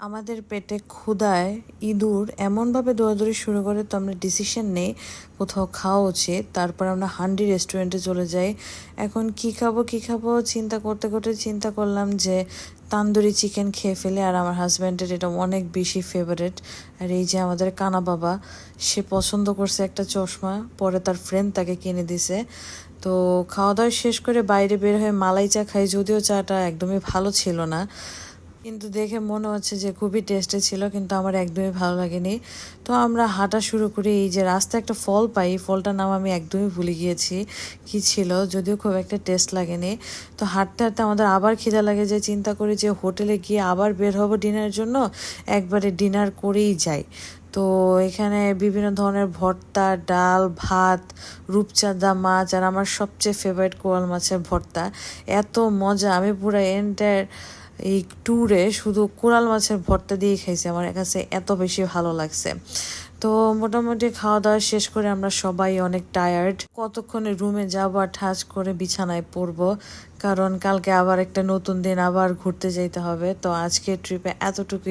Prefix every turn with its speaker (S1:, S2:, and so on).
S1: আমাদের পেটে ক্ষুধায় ইঁদুর এমনভাবে দৌড়াদৌড়ি শুরু করে তো আমরা ডিসিশন নেই, কোথাও খাওয়া উচিত, তারপর আমরা হান্ডি রেস্টুরেন্টে চলে যাই। এখন কি খাব কি খাব? চিন্তা করতে করতে চিন্তা করলাম যে তান্দুরি চিকেন খেয়ে ফেলে আর আমার হাজব্যান্ডের এটা অনেক বেশি ফেভারেট আর এই যে আমাদের কানা বাবা, সে পছন্দ করছে একটা চশমা, পরে তার ফ্রেন্ড তাকে কিনে দিছে। তো খাওয়া দাওয়া শেষ করে বাইরে বের হয়ে মালাই চা খাই, যদিও চাটা একদমই ভালো ছিল না। কিন্তু দেখে মনে হচ্ছে যে খুবই টেস্টি ছিল, কিন্তু আমার একদমই ভালো লাগেনি। তো আমরা হাঁটা শুরু করি, এই যে রাস্তায় একটা ফল পাই ফলটার নাম আমি একদমই ভুলে গিয়েছি কি ছিল, যদিও খুব একটা টেস্ট লাগেনি। তো হাঁটতে হাঁটতে আমাদের আবার খিদা লাগে যে চিন্তা করি যে হোটেলে গিয়ে আবার বের হব ডিনারের জন্য, একবারে ডিনার করেই যাই। তো এখানে বিভিন্ন ধরনের ভর্তা, ডাল, ভাত, রূপচাঁদা মাছ, আর আমার সবচেয়ে ফেভারিট কোয়াল মাছের ভর্তা। এত মজা, আমি পুরো এন্টার এই ট্যুরে শুধু কোরাল মাছের ভর্তা দিয়ে খাইছে। আমার কাছে এত বেশি ভালো লাগছে। তো মোটামুটি খাওয়া দাওয়া শেষ করে আমরা সবাই অনেক টায়ার্ড কতক্ষণে রুমে যাব আর ঠাস করে বিছানায় পড়ব? কারণ কালকে আবার একটা নতুন দিন, আবার ঘুরতে যেতে হবে। তো আজকে ট্রিপে এতটুকুই।